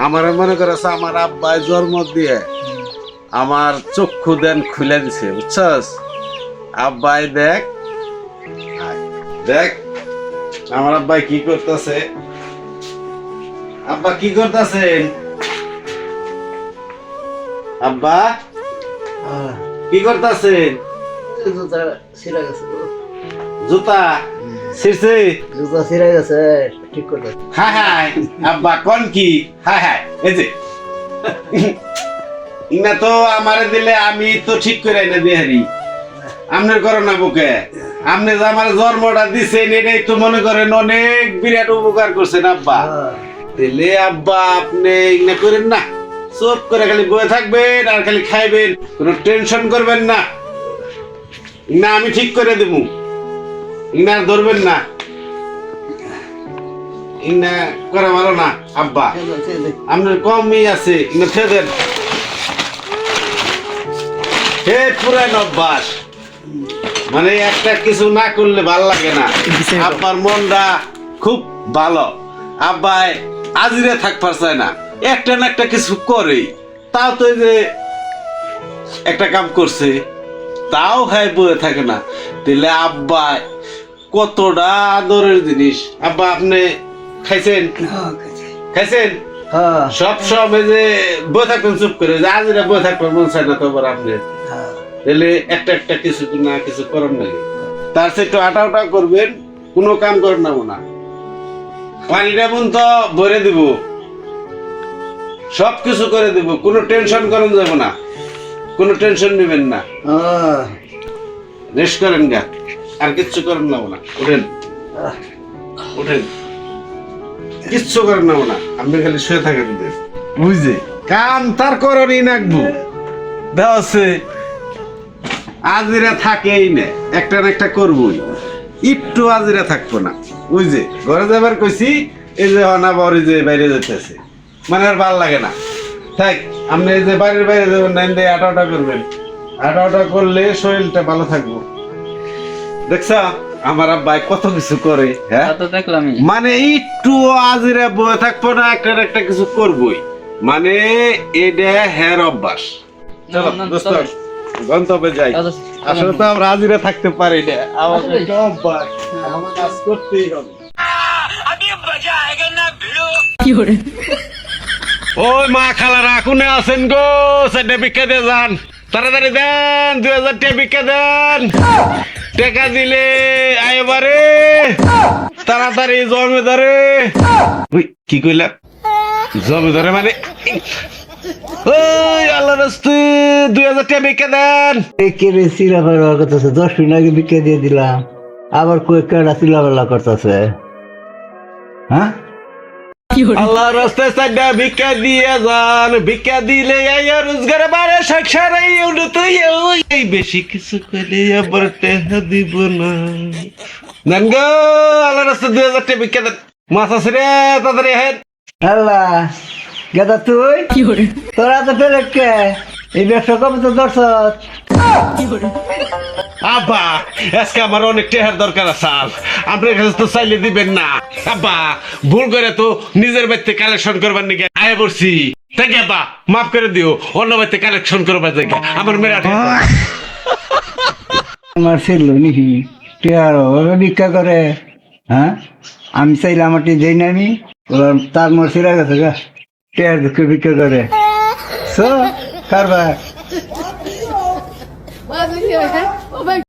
আমার মনে করেছে আমার আব্বাই জন্ম দিয়ে আমার চক্ষু দেন খুলে দিছে বুঝছস? আব্বাই দেখ দেখ আমার আব্বাই কি করতেছে? আব্বা কি করতেছেন আব্বা কি করতেছেন জুতা? গেছে ঠিক করে। হাই হাই আব্বা কোন কি? হাই হাই এই যে। ইনা তো আমারে দিলে আমি তো ঠিক করে এনে বিহারি আপনার করো না বুকে। আপনি যে আমার জন্মটা দিছেন এটাই তো মনে করেন অনেক বিরাট উপকার করছেন আব্বা। হ্যাঁ। দিলে আব্বা আপনি ইনা করেন না। চুপ করে খালি বয়ে থাকবেন আর খালি খাইবেন। কোনো টেনশন করবেন না। না আমি ঠিক করে দেবো। ইনা ধরবেন না। ইনা করা ভালো না আব্বা। আপনার কমই আছে ইনা ফেদেন। হে পুরান অভ্যাস। মানে একটা কিছু না করলে ভালো লাগে না। আপনার মনটা খুব ভালো। আব্বাই আজিরে থাকবার চায় না। একটা না একটা কিছু করে তাও তো যে একটা কাম করছে তাও হ্যাঁ বয়ে থাকে না। তাহলে আব্বা কতটা আদরের জিনিস। আব্বা আপনি খাইছেন? হ্যাঁ, খাইছেন? হ্যাঁ, সব সময় যে বয়ে থাকবেন চুপ করে। যে আজিরা বয়ে থাকবেন মন চায় না তো আবার আপনি। হ্যাঁ। তাহলে একটা একটা কিছু না কিছু করেন নাকি তার সে একটু আটা উটা করবেন কোনো কাম করেন না না পানিটা মন তো ভরে দিব। সব কিছু করে দিব কোনো টেনশন করেন যাব না। কোনো টেনশন নেবেন না। রেস্ট করেন গা। আর কিচ্ছু করেন না না। উঠেন। উঠেন। কিচ্ছু করেন না না। আপনি খালি শুয়ে থাকেন বুঝছে কাম তার করণই নাকবো। দেওয়াছে আজিরা থাকেই না। একটা না একটা করবই। একটু আজিরা থাকব না। বুঝছে ঘরে যাবার কইছি এই যে অনা বড়ি যে বাইরে যেতেছে মানে আর ভালো লাগে না। থাক আপনি এই যে বাইরের বাইরে যাবেন না এমনি আটা আটা করবেন। আটা আটা করলে শরীরটা ভালো থাকব। দেখছ আমার আব্বাই কত কিছু করে হ্যাঁ? তা মানে একটু আজিরা বয়ে থাকব না একটা একটা কিছু করবই। মানে এটা হের অভ্যাস। চলো দোস্ত গন্তব্যে যাই। আসলে তো আমরা থাকতে পারি না। একটা অভ্যাস আমার কাজ করতেই হবে। ওই মা খালারা কোনে আছেন গো? সেটা দিয়ে যান। তাড়াতাড়ি দেন দুই হাজার টাকা বিকে দেন। টাকা দিলে আইবারে তাড়াতাড়ি জমে ধরে ওই কি কইলা? জমে ধরে মানে? ওই আল্লাহ রাস্তে দুই হাজার টাকা বিকে দেন। করতেছে দশ মিনিট আগে বিকে দিয়ে দিলাম। আবার কয়েক কেড়া চিলা করতেছে। হ্যাঁ? আল্লাহ রাস্তায় সাইডা ভিক্ষা দিয়ে যান। ভিক্ষা দিলে আইয়া রোজগার বাড়ে সংসার এই বেশি কিছু করে আবার টেহা দিব না। নেন গো আল্লাহ রাস্তায় দুই হাজার টাকা ভিক্ষা দেন। মাছ আছে রে তাড়াতাড়ি হেন আল্লাহ গেদা তুই? তোরা তো পেলে কে? এই ব্যবসা কবে তো দর্শ আব্বা আজকে আমার অনেক টেহার দরকার আছে আপনার কাছে তো চাইলে দিবেন না। আব্বা ভুল করে তো নিজের বাড়িতে কালেকশন করবার নিকে আয় পড়ছি। তাকে আব্বা মাফ করে দিও অন্য বাড়িতে কালেকশন করবার জায়গা আমার মেয়েরা আমার ছিল নাকি টিয়ার ওরা ভিক্ষা করে হ্যাঁ? আমি চাইলে আমারটি যাই না আমি। তার মোর সিরা গেছে গা টিয়ার দুঃখে ভিক্ষা করে। সো কারবার। Oh my